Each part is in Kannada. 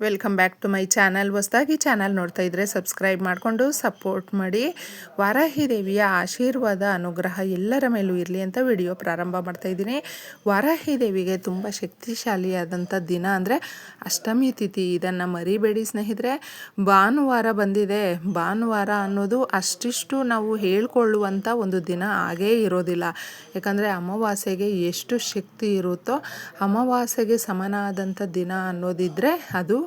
Welcome back to my channel ಹೊಸ್ದಾಗಿ ಚಾನಲ್ ನೋಡ್ತಾ ಇದ್ದರೆ ಸಬ್ಸ್ಕ್ರೈಬ್ ಮಾಡಿಕೊಂಡು ಸಪೋರ್ಟ್ ಮಾಡಿ. ವಾರಾಹಿ ದೇವಿಯ ಆಶೀರ್ವಾದ, ಅನುಗ್ರಹ ಎಲ್ಲರ ಮೇಲೂ ಇರಲಿ ಅಂತ ವಿಡಿಯೋ ಪ್ರಾರಂಭ ಮಾಡ್ತಾ ಇದ್ದೀನಿ. ವಾರಾಹಿ ದೇವಿಗೆ ತುಂಬ ಶಕ್ತಿಶಾಲಿಯಾದಂಥ ದಿನ ಅಂದರೆ ಅಷ್ಟಮಿ ತಿಥಿ. ಇದನ್ನು ಮರಿಬೇಡಿ ಸ್ನೇಹಿತರೆ. ಭಾನುವಾರ ಬಂದಿದೆ. ಭಾನುವಾರ ಅನ್ನೋದು ಅಷ್ಟಿಷ್ಟು ನಾವು ಹೇಳ್ಕೊಳ್ಳುವಂಥ ಒಂದು ದಿನ ಹಾಗೇ ಇರೋದಿಲ್ಲ. ಯಾಕಂದರೆ ಅಮಾವಾಸ್ಯೆಗೆ ಎಷ್ಟು ಶಕ್ತಿ ಇರುತ್ತೋ, ಅಮಾವಾಸ್ಯೆಗೆ ಸಮನಾದಂಥ ದಿನ ಅನ್ನೋದಿದ್ದರೆ ಅದು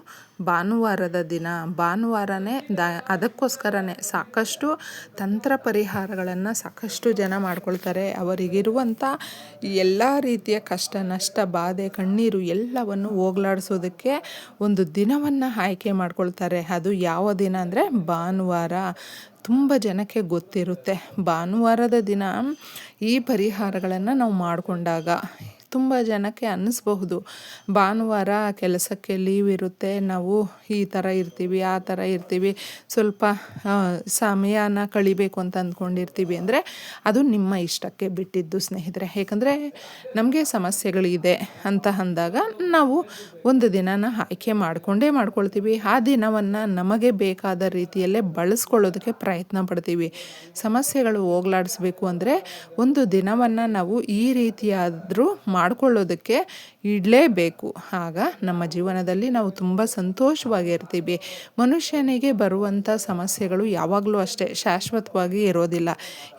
ಭಾನುವಾರದ ದಿನ. ಭಾನುವಾರನೇ ದ, ಅದಕ್ಕೋಸ್ಕರನೇ ಸಾಕಷ್ಟು ತಂತ್ರ ಪರಿಹಾರಗಳನ್ನು ಸಾಕಷ್ಟು ಜನ ಮಾಡ್ಕೊಳ್ತಾರೆ. ಅವರಿಗಿರುವಂಥ ಎಲ್ಲ ರೀತಿಯ ಕಷ್ಟ, ನಷ್ಟ, ಬಾಧೆ, ಕಣ್ಣೀರು ಎಲ್ಲವನ್ನು ಹೋಗ್ಲಾಡಿಸೋದಕ್ಕೆ ಒಂದು ದಿನವನ್ನು ಆಯ್ಕೆ ಮಾಡ್ಕೊಳ್ತಾರೆ. ಅದು ಯಾವ ದಿನ ಅಂದರೆ ಭಾನುವಾರ. ತುಂಬ ಜನಕ್ಕೆ ಗೊತ್ತಿರುತ್ತೆ. ಭಾನುವಾರದ ದಿನ ಈ ಪರಿಹಾರಗಳನ್ನು ನಾವು ಮಾಡಿಕೊಂಡಾಗ ತುಂಬ ಜನಕ್ಕೆ ಅನ್ನಿಸ್ಬಹುದು. ಭಾನುವಾರ ಕೆಲಸಕ್ಕೆ ಲೀವ್ ಇರುತ್ತೆ, ನಾವು ಈ ಥರ ಇರ್ತೀವಿ, ಆ ಥರ ಇರ್ತೀವಿ, ಸ್ವಲ್ಪ ಸಮಯನ ಕಳಿಬೇಕು ಅಂತ ಅಂದ್ಕೊಂಡಿರ್ತೀವಿ ಅಂದರೆ ಅದು ನಿಮ್ಮ ಇಷ್ಟಕ್ಕೆ ಬಿಟ್ಟಿದ್ದು ಸ್ನೇಹಿತರೆ. ಏಕೆಂದರೆ ನಮಗೆ ಸಮಸ್ಯೆಗಳಿದೆ ಅಂತ ಅಂದಾಗ ನಾವು ಒಂದು ದಿನನ ಆಯ್ಕೆ ಮಾಡಿಕೊಂಡೇ ಮಾಡ್ಕೊಳ್ತೀವಿ. ಆ ದಿನವನ್ನು ನಮಗೆ ಬೇಕಾದ ರೀತಿಯಲ್ಲೇ ಬಳಸ್ಕೊಳ್ಳೋದಕ್ಕೆ ಪ್ರಯತ್ನ ಪಡ್ತೀವಿ. ಸಮಸ್ಯೆಗಳು ಹೋಗ್ಲಾಡಿಸ್ಬೇಕು ಅಂದರೆ ಒಂದು ದಿನವನ್ನು ನಾವು ಈ ರೀತಿಯಾದರೂ ಮಾಡ್ಕೊಳ್ಳೋದಕ್ಕೆ ಇಡಲೇಬೇಕು. ಆಗ ನಮ್ಮ ಜೀವನದಲ್ಲಿ ನಾವು ತುಂಬ ಸಂತೋಷವಾಗಿರ್ತೀವಿ ಮನುಷ್ಯನಿಗೆ ಬರುವಂಥ ಸಮಸ್ಯೆಗಳು ಯಾವಾಗಲೂ ಅಷ್ಟೇ, ಶಾಶ್ವತವಾಗಿ ಇರೋದಿಲ್ಲ.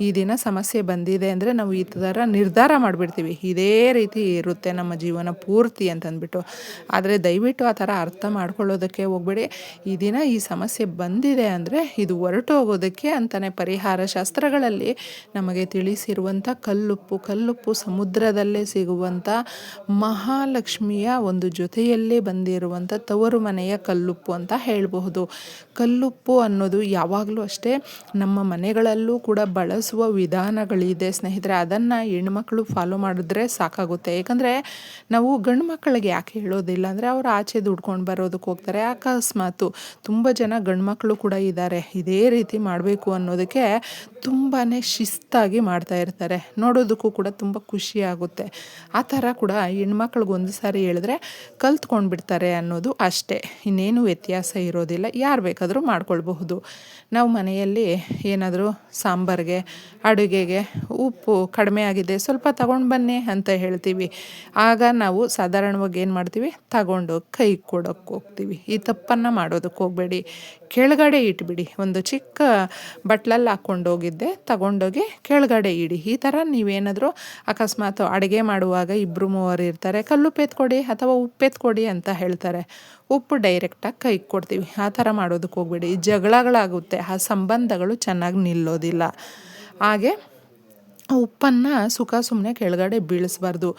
ಈ ದಿನ ಸಮಸ್ಯೆ ಬಂದಿದೆ ಅಂದರೆ ನಾವು ಈ ಥರ ನಿರ್ಧಾರ ಮಾಡಿಬಿಡ್ತೀವಿ. ಇದೇ ರೀತಿ ಇರುತ್ತೆ ನಮ್ಮ ಜೀವನ ಪೂರ್ತಿ ಅಂತಂದ್ಬಿಟ್ಟು. ಆದರೆ ದಯವಿಟ್ಟು ಆ ಥರ ಅರ್ಥ ಮಾಡ್ಕೊಳ್ಳೋದಕ್ಕೆ ಹೋಗ್ಬೇಡಿ. ಈ ದಿನ ಈ ಸಮಸ್ಯೆ ಬಂದಿದೆ ಅಂದರೆ ಇದು ಹೊರಟು ಹೋಗೋದಕ್ಕೆ ಅಂತಲೇ ಪರಿಹಾರ ಶಾಸ್ತ್ರಗಳಲ್ಲಿ ನಮಗೆ ತಿಳಿಸಿರುವಂಥ ಕಲ್ಲುಪ್ಪು ಕಲ್ಲುಪ್ಪು ಸಮುದ್ರದಲ್ಲೇ ಸಿಗುವಂಥ ಮಹಾಲಕ್ಷ್ಮಿಯ ಒಂದು ಜೊತೆಯಲ್ಲೇ ಬಂದಿರುವಂಥ ತವರು ಮನೆಯ ಕಲ್ಲುಪ್ಪು ಅಂತ ಹೇಳಬಹುದು. ಕಲ್ಲುಪ್ಪು ಅನ್ನೋದು ಯಾವಾಗಲೂ ಅಷ್ಟೇ ನಮ್ಮ ಮನೆಗಳಲ್ಲೂ ಕೂಡ ಬಳಸುವ ವಿಧಾನಗಳಿದೆ. ಸ್ನೇಹಿತರೆ, ಅದನ್ನು ಹೆಣ್ಮಕ್ಳು ಫಾಲೋ ಮಾಡಿದ್ರೆ ಸಾಕಾಗುತ್ತೆ. ಯಾಕಂದರೆ ನಾವು ಗಂಡು ಮಕ್ಕಳಿಗೆ ಯಾಕೆ ಹೇಳೋದಿಲ್ಲ ಅಂದರೆ ಅವರು ಆಚೆ ದುಡ್ಕೊಂಡು ಬರೋದಕ್ಕೆ ಹೋಗ್ತಾರೆ. ಅಕಸ್ಮಾತು ತುಂಬ ಜನ ಗಂಡು ಮಕ್ಕಳು ಕೂಡ ಇದ್ದಾರೆ. ಇದೇ ರೀತಿ ಮಾಡಬೇಕು ಅನ್ನೋದಕ್ಕೆ ತುಂಬಾ ಶಿಸ್ತಾಗಿ ಮಾಡ್ತಾ ಇರ್ತಾರೆ. ನೋಡೋದಕ್ಕೂ ಕೂಡ ತುಂಬ ಖುಷಿ ಆಗುತ್ತೆ. ಆ ಥರ ಕೂಡ ಹೆಣ್ಮಕ್ಳಿಗೆ ಒಂದು ಸಾರಿ ಹೇಳಿದ್ರೆ ಕಲ್ತ್ಕೊಂಡು ಬಿಡ್ತಾರೆ ಅನ್ನೋದು ಅಷ್ಟೇ. ಇನ್ನೇನು ವ್ಯತ್ಯಾಸ ಇರೋದಿಲ್ಲ. ಯಾರು ಬೇಕಾದರೂ ಮಾಡ್ಕೊಳ್ಬಹುದು. ನಾವು ಮನೆಯಲ್ಲಿ ಏನಾದರೂ ಸಾಂಬಾರಿಗೆ, ಅಡುಗೆಗೆ ಉಪ್ಪು ಕಡಿಮೆ ಆಗಿದೆ, ಸ್ವಲ್ಪ ತಗೊಂಡು ಬನ್ನಿ ಅಂತ ಹೇಳ್ತೀವಿ. ಆಗ ನಾವು ಸಾಧಾರಣವಾಗಿ ಏನು ಮಾಡ್ತೀವಿ? ತಗೊಂಡು ಕೈ ಕೊಡೋಕ್ಕೆ ಹೋಗ್ತೀವಿ. ಈ ತಪ್ಪನ್ನು ಮಾಡೋದಕ್ಕೆ ಹೋಗಬೇಡಿ. ಕೆಳಗಡೆ ಇಟ್ಬಿಡಿ. ಒಂದು ಚಿಕ್ಕ ಬಟ್ಲಲ್ಲಿ ಹಾಕ್ಕೊಂಡೋಗಿದ್ದೆ ತಗೊಂಡೋಗಿ ಕೆಳಗಡೆ ಇಡಿ. ಈ ಥರ ನೀವೇನಾದರೂ ಅಕಸ್ಮಾತ್ ಅಡುಗೆ ಮಾಡುವಾಗ ಇಬ್ಬರು ಮೂವರು ಇರ್ತಾರೆ ಕಲ್ಲುಪ್ಪು ಎತ್ಕೊಡಿ ಅಥವಾ ಉಪ್ಪೆತ್ಕೊಡಿ ಅಂತ ಹೇಳ್ತಾರೆ. ಉಪ್ಪು ಡೈರೆಕ್ಟಾಗಿ ಕೈಗೆ ಕೊಡ್ತೀವಿ. ಆ ಥರ ಮಾಡೋದಕ್ಕೆ ಹೋಗ್ಬೇಡಿ. ಜಗಳಗಳಾಗುತ್ತೆ. ಆ ಸಂಬಂಧಗಳು ಚೆನ್ನಾಗಿ ನಿಲ್ಲೋದಿಲ್ಲ. ಹಾಗೆ ಉಪ್ಪನ್ನು ಸುಖ ಸುಮ್ಮನೆ ಕೆಳಗಡೆ ಬೀಳಿಸ್ಬಾರ್ದು.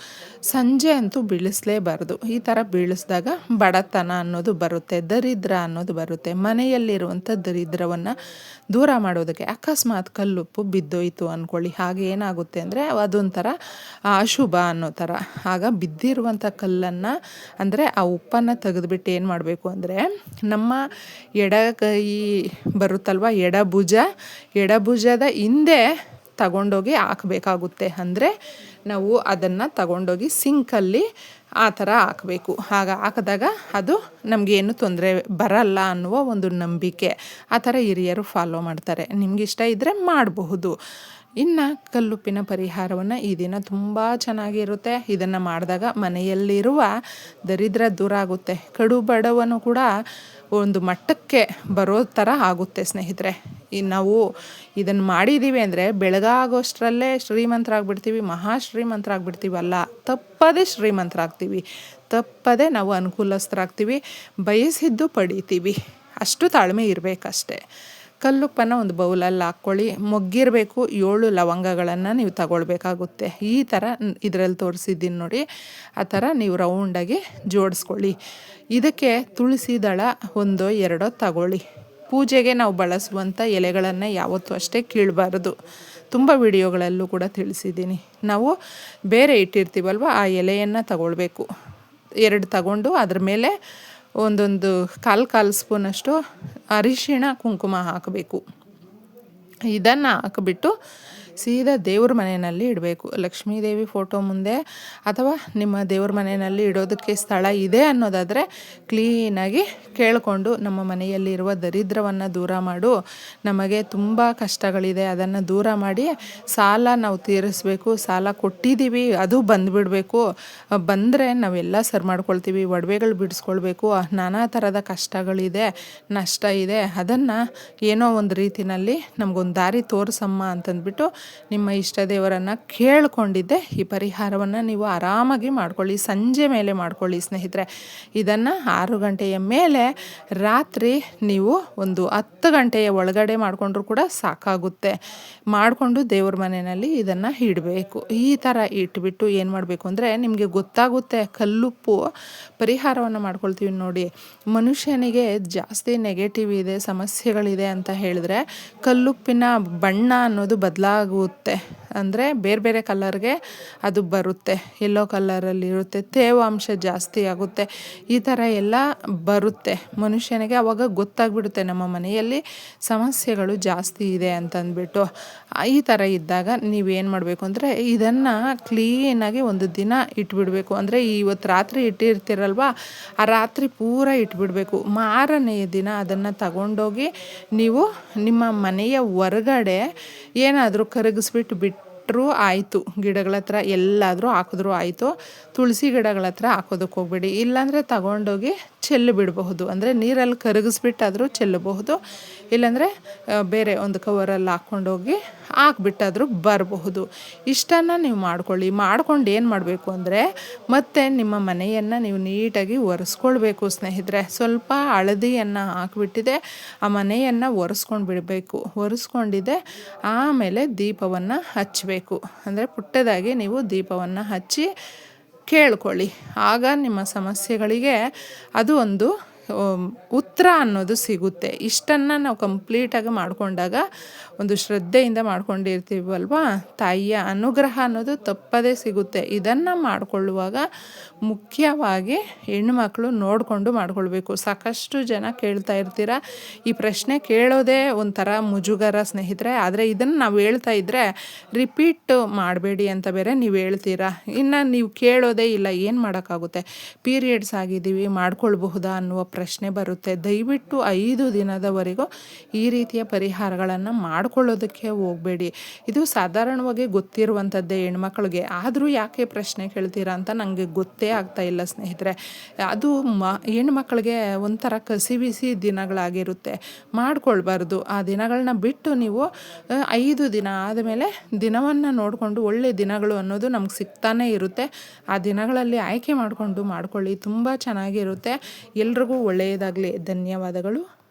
ಸಂಜೆ ಅಂತೂ ಬೀಳಿಸಲೇಬಾರ್ದು. ಈ ಥರ ಬೀಳಿಸಿದಾಗ ಬಡತನ ಅನ್ನೋದು ಬರುತ್ತೆ, ದರಿದ್ರ ಅನ್ನೋದು ಬರುತ್ತೆ. ಮನೆಯಲ್ಲಿರುವಂಥ ದರಿದ್ರವನ್ನು ದೂರ ಮಾಡೋದಕ್ಕೆ ಅಕಸ್ಮಾತ್ ಕಲ್ಲುಪ್ಪು ಬಿದ್ದೋಯ್ತು ಅಂದ್ಕೊಳ್ಳಿ ಹಾಗೆ ಏನಾಗುತ್ತೆ ಅಂದರೆ ಅದೊಂಥರ ಅಶುಭ ಅನ್ನೋ ಥರ. ಆಗ ಬಿದ್ದಿರುವಂಥ ಕಲ್ಲನ್ನು ಅಂದರೆ ಆ ಉಪ್ಪನ್ನು ತೆಗೆದುಬಿಟ್ಟು ಏನು ಮಾಡಬೇಕು ಅಂದರೆ ನಮ್ಮ ಎಡಗೈ ಬರುತ್ತಲ್ವ? ಎಡಭುಜ ಎಡಭುಜದ ಹಿಂದೆ ತಗೊಂಡೋಗಿ ಹಾಕಬೇಕಾಗುತ್ತೆ. ಅಂದರೆ ನಾವು ಅದನ್ನು ತಗೊಂಡೋಗಿ ಸಿಂಕಲ್ಲಿ ಆ ಥರ ಹಾಕಬೇಕು. ಆಗ ಹಾಕಿದಾಗ ಅದು ನಮಗೇನು ತೊಂದರೆ ಬರಲ್ಲ ಅನ್ನುವ ಒಂದು ನಂಬಿಕೆ ಆ ಥರ ಹಿರಿಯರು ಫಾಲೋ ಮಾಡ್ತಾರೆ. ನಿಮ್ಗೆ ಇಷ್ಟ ಇದ್ದರೆ ಮಾಡಬಹುದು. ಇನ್ನು ಕಲ್ಲುಪ್ಪಿನ ಪರಿಹಾರವನ್ನು ಈ ದಿನ ತುಂಬ ಚೆನ್ನಾಗಿರುತ್ತೆ. ಇದನ್ನು ಮಾಡಿದಾಗ ಮನೆಯಲ್ಲಿರುವ ದರಿದ್ರ ದೂರ ಆಗುತ್ತೆ. ಕಡು ಬಡವನು ಕೂಡ ಒಂದು ಮಟ್ಟಕ್ಕೆ ಬರೋ ಥರ ಆಗುತ್ತೆ ಸ್ನೇಹಿತರೆ. ಇನ್ನು ನಾವು ಇದನ್ನು ಮಾಡಿದ್ದೀವಿ ಅಂದರೆ ಬೆಳಗಾಗೋಷ್ಟರಲ್ಲೇ ಶ್ರೀಮಂತರಾಗ್ಬಿಡ್ತೀವಿ, ಮಹಾ ಶ್ರೀಮಂತರಾಗ್ಬಿಡ್ತೀವಿ ಅಲ್ಲ, ತಪ್ಪದೇ ಶ್ರೀಮಂತರಾಗ್ತೀವಿ, ತಪ್ಪದೇ ನಾವು ಅನುಕೂಲಸ್ಥರಾಗ್ತೀವಿ, ಬಯಸಿದ್ದು ಪಡಿತೀವಿ. ಅಷ್ಟು ತಾಳ್ಮೆ ಇರಬೇಕಷ್ಟೆ. ಕಲ್ಲುಪ್ಪನ ಒಂದು ಬೌಲಲ್ಲಿ ಹಾಕ್ಕೊಳ್ಳಿ, ಮೊಗ್ಗಿರಬೇಕು, ಏಳು ಲವಂಗಗಳನ್ನು ನೀವು ತಗೊಳ್ಬೇಕಾಗುತ್ತೆ. ಈ ಥರ ಇದರಲ್ಲಿ ತೋರಿಸಿದ್ದೀನಿ ನೋಡಿ, ಆ ಥರ ನೀವು ರೌಂಡಾಗಿ ಜೋಡಿಸ್ಕೊಳ್ಳಿ. ಇದಕ್ಕೆ ತುಳಸಿ ದಳ ಒಂದೋ ಎರಡೋ ತಗೊಳ್ಳಿ. ಪೂಜೆಗೆ ನಾವು ಬಳಸುವಂಥ ಎಲೆಗಳನ್ನು ಯಾವತ್ತೂ ಅಷ್ಟೇ ಕೀಳಬಾರದು. ತುಂಬ ವಿಡಿಯೋಗಳಲ್ಲೂ ಕೂಡ ತಿಳಿಸಿದ್ದೀನಿ. ನಾವು ಬೇರೆ ಇಟ್ಟಿರ್ತೀವಲ್ವ, ಆ ಎಲೆಯನ್ನು ತಗೊಳ್ಬೇಕು. ಎರಡು ತಗೊಂಡು ಅದ್ರ ಮೇಲೆ ಒಂದೊಂದು ಕಾಲು ಕಾಲು ಸ್ಪೂನಷ್ಟು ಅರಿಶಿಣ, ಕುಂಕುಮ ಹಾಕಬೇಕು. ಇದನ್ನು ಹಾಕಿಬಿಟ್ಟು ಸೀದಾ ದೇವ್ರ ಮನೆಯಲ್ಲಿ ಇಡಬೇಕು. ಲಕ್ಷ್ಮೀ ದೇವಿ ಫೋಟೋ ಮುಂದೆ ಅಥವಾ ನಿಮ್ಮ ದೇವ್ರ ಮನೆಯಲ್ಲಿ ಇಡೋದಕ್ಕೆ ಸ್ಥಳ ಇದೆ ಅನ್ನೋದಾದರೆ ಕ್ಲೀನಾಗಿ ಕೇಳಿಕೊಂಡು ನಮ್ಮ ಮನೆಯಲ್ಲಿರುವ ದರಿದ್ರವನ್ನು ದೂರ ಮಾಡು. ನಮಗೆ ತುಂಬ ಕಷ್ಟಗಳಿದೆ. ಅದನ್ನು ದೂರ ಮಾಡಿ ಸಾಲ ನಾವು ತೀರಿಸಬೇಕು. ಸಾಲ ಕೊಟ್ಟಿದ್ದೀವಿ ಅದು ಬಂದುಬಿಡಬೇಕು. ಬಂದರೆ ನಾವೆಲ್ಲ ಸರ್ ಮಾಡ್ಕೊಳ್ತೀವಿ, ಒಡವೆಗಳು ಬಿಡಿಸ್ಕೊಳ್ಬೇಕು. ನಾನಾ ಥರದ ಕಷ್ಟಗಳಿದೆ, ನಷ್ಟ ಇದೆ. ಅದನ್ನು ಏನೋ ಒಂದು ರೀತಿಯಲ್ಲಿ ನಮಗೊಂದು ದಾರಿ ತೋರಿಸಮ್ಮ ಅಂತಂದ್ಬಿಟ್ಟು ನಿಮ್ಮ ಇಷ್ಟ ದೇವರನ್ನು ಕೇಳಿಕೊಂಡಿದ್ದೆ, ಈ ಪರಿಹಾರವನ್ನು ನೀವು ಆರಾಮಾಗಿ ಮಾಡ್ಕೊಳ್ಳಿ, ಸಂಜೆ ಮೇಲೆ ಮಾಡ್ಕೊಳ್ಳಿ ಸ್ನೇಹಿತರೆ. ಇದನ್ನು ಆರು ಗಂಟೆಯ ಮೇಲೆ ರಾತ್ರಿ ನೀವು ಒಂದು ಹತ್ತು ಗಂಟೆಯ ಒಳಗಡೆ ಮಾಡಿಕೊಂಡ್ರೂ ಕೂಡ ಸಾಕಾಗುತ್ತೆ. ಮಾಡಿಕೊಂಡು ದೇವ್ರ ಮನೆಯಲ್ಲಿ ಇದನ್ನು ಇಡಬೇಕು. ಈ ಥರ ಇಟ್ಬಿಟ್ಟು ಏನು ಮಾಡಬೇಕು ಅಂದರೆ ನಿಮಗೆ ಗೊತ್ತಾಗುತ್ತೆ ಕಲ್ಲುಪ್ಪು ಪರಿಹಾರವನ್ನು ಮಾಡ್ಕೊಳ್ತೀವಿ ನೋಡಿ. ಮನುಷ್ಯನಿಗೆ ಜಾಸ್ತಿ ನೆಗೆಟಿವ್ ಇದೆ, ಸಮಸ್ಯೆಗಳಿದೆ ಅಂತ ಹೇಳಿದ್ರೆ ಕಲ್ಲುಪ್ಪಿನ ಬಣ್ಣ ಅನ್ನೋದು ಬದಲಾಗುತ್ತೆ ಅಂದರೆ ಬೇರೆ ಬೇರೆ ಕಲರ್ಗೆ ಅದು ಬರುತ್ತೆ. ಎಲ್ಲೋ ಕಲರಲ್ಲಿ ಇರುತ್ತೆ. ತೇವಾಂಶ ಜಾಸ್ತಿ ಆಗುತ್ತೆ. ಈ ಥರ ಎಲ್ಲ ಬರುತ್ತೆ. ಮನುಷ್ಯನಿಗೆ ಅವಾಗ ಗೊತ್ತಾಗ್ಬಿಡುತ್ತೆ ನಮ್ಮ ಮನೆಯಲ್ಲಿ ಸಮಸ್ಯೆಗಳು ಜಾಸ್ತಿ ಇದೆ ಅಂತಂದ್ಬಿಟ್ಟು. ಈ ಥರ ಇದ್ದಾಗ ನೀವೇನು ಮಾಡಬೇಕು ಅಂದರೆ ಇದನ್ನು ಕ್ಲೀನಾಗಿ ಒಂದು ದಿನ ಇಟ್ಬಿಡಬೇಕು. ಅಂದರೆ ಇವತ್ತು ರಾತ್ರಿ ಇಟ್ಟಿರ್ತೀರಲ್ವ? ಆ ರಾತ್ರಿ ಪೂರ ಇಟ್ಬಿಡಬೇಕು. ಮಾರನೆಯ ದಿನ ಅದನ್ನು ತಗೊಂಡೋಗಿ ನೀವು ನಿಮ್ಮ ಮನೆಯ ಹೊರಗಡೆ ಏನಾದರೂ ಕರಗಿಸ್ಬಿಟ್ಟು ಬಿಟ್ಟರು ಆಯಿತು. ಗಿಡಗಳ ಹತ್ರ ಎಲ್ಲಾದರೂ ಹಾಕಿದ್ರು ಆಯಿತು. ತುಳಸಿ ಗಿಡಗಳ ಹತ್ರ ಹಾಕೋದಕ್ಕೆ ಹೋಗ್ಬೇಡಿ. ಇಲ್ಲಾಂದರೆ ತಗೊಂಡೋಗಿ ಚೆಲ್ಲು ಬಿಡಬಹುದು. ಅಂದರೆ ನೀರಲ್ಲಿ ಕರಗಿಸ್ಬಿಟ್ಟಾದರೂ ಚೆಲ್ಲಬಹುದು. ಇಲ್ಲಾಂದರೆ ಬೇರೆ ಒಂದು ಕವರಲ್ಲಿ ಹಾಕ್ಕೊಂಡೋಗಿ ಹಾಕ್ಬಿಟ್ಟಾದರೂ ಬರಬಹುದು. ಇಷ್ಟನ್ನು ನೀವು ಮಾಡ್ಕೊಳ್ಳಿ. ಮಾಡ್ಕೊಂಡು ಏನು ಮಾಡಬೇಕು ಅಂದರೆ, ಮತ್ತೆ ನಿಮ್ಮ ಮನೆಯನ್ನು ನೀವು ನೀಟಾಗಿ ಒರೆಸ್ಕೊಳ್ಬೇಕು ಸ್ನೇಹಿತರೆ. ಸ್ವಲ್ಪ ಹಳದಿಯನ್ನು ಹಾಕಿಬಿಟ್ಟಿದೆ. ಆ ಮನೆಯನ್ನು ಒರೆಸ್ಕೊಂಡು ಬಿಡಬೇಕು ಒರೆಸ್ಕೊಂಡಿದೆ. ಆಮೇಲೆ ದೀಪವನ್ನು ಹಚ್ಚಬೇಕು ಅಂದರೆ ಪುಟ್ಟದಾಗಿ ನೀವು ದೀಪವನ್ನು ಹಚ್ಚಿ ಕೇಳಿಕೊಳ್ಳಿ. ಆಗ ನಿಮ್ಮ ಸಮಸ್ಯೆಗಳಿಗೆ ಅದು ಒಂದು ಉತ್ತರ ಅನ್ನೋದು ಸಿಗುತ್ತೆ. ಇಷ್ಟನ್ನು ನಾವು ಕಂಪ್ಲೀಟಾಗಿ ಮಾಡಿಕೊಂಡಾಗ ಒಂದು ಶ್ರದ್ಧೆಯಿಂದ ಮಾಡ್ಕೊಂಡಿರ್ತೀವಲ್ವಾ? ತಾಯಿಯ ಅನುಗ್ರಹ ಅನ್ನೋದು ತಪ್ಪದೇ ಸಿಗುತ್ತೆ. ಇದನ್ನು ಮಾಡಿಕೊಳ್ಳುವಾಗ ಮುಖ್ಯವಾಗಿ ಹೆಣ್ಣುಮಕ್ಕಳು ನೋಡಿಕೊಂಡು ಮಾಡ್ಕೊಳ್ಬೇಕು. ಸಾಕಷ್ಟು ಜನ ಕೇಳ್ತಾ ಇರ್ತೀರ? ಈ ಪ್ರಶ್ನೆ ಕೇಳೋದೇ ಒಂಥರ ಮುಜುಗರ ಸ್ನೇಹಿತರೆ. ಆದರೆ ಇದನ್ನು ನಾವು ಹೇಳ್ತಾ ಇದ್ದರೆ ರಿಪೀಟ್ ಮಾಡಬೇಡಿ ಅಂತ ಬೇರೆ ನೀವು ಹೇಳ್ತೀರಾ? ಇನ್ನು ನೀವು ಕೇಳೋದೇ ಇಲ್ಲ. ಏನು ಮಾಡೋಕ್ಕಾಗುತ್ತೆ? ಪೀರಿಯಡ್ಸ್ ಆಗಿದ್ದೀವಿ, ಮಾಡ್ಕೊಳ್ಬಹುದಾ ಅನ್ನುವ ಪ್ರಶ್ನೆ ಬರುತ್ತೆ. ದಯವಿಟ್ಟು ಐದು ದಿನದವರೆಗೂ ಈ ರೀತಿಯ ಪರಿಹಾರಗಳನ್ನು ಮಾಡ್ಕೊಳ್ಳೋದಕ್ಕೆ ಹೋಗಬೇಡಿ. ಇದು ಸಾಧಾರಣವಾಗಿ ಗೊತ್ತಿರುವಂಥದ್ದೇ ಹೆಣ್ಮಕ್ಳಿಗೆ. ಆದರೂ ಯಾಕೆ ಪ್ರಶ್ನೆ ಕೇಳ್ತೀರಾ ಅಂತ ನನಗೆ ಗೊತ್ತೇ ಆಗ್ತಾ ಇಲ್ಲ ಸ್ನೇಹಿತರೆ. ಅದು ಮ, ಹೆಣ್ಮಕ್ಳಿಗೆ ಒಂಥರ ಕಸಿವಿಸಿ ದಿನಗಳಾಗಿರುತ್ತೆ. ಮಾಡ್ಕೊಳ್ಬಾರ್ದು. ಆ ದಿನಗಳನ್ನ ಬಿಟ್ಟು ನೀವು ಐದು ದಿನ ಆದಮೇಲೆ ದಿನವನ್ನು ನೋಡಿಕೊಂಡು ಒಳ್ಳೆ ದಿನಗಳು ಅನ್ನೋದು ನಮ್ಗೆ ಸಿಗ್ತಾನೇ ಇರುತ್ತೆ. ಆ ದಿನಗಳಲ್ಲಿ ಆಯ್ಕೆ ಮಾಡಿಕೊಂಡು ಮಾಡ್ಕೊಳ್ಳಿ. ತುಂಬ ಚೆನ್ನಾಗಿರುತ್ತೆ. ಎಲ್ರಿಗೂ ಒಳ್ಳೆಯದಾಗಲಿ. ಧನ್ಯವಾದಗಳು.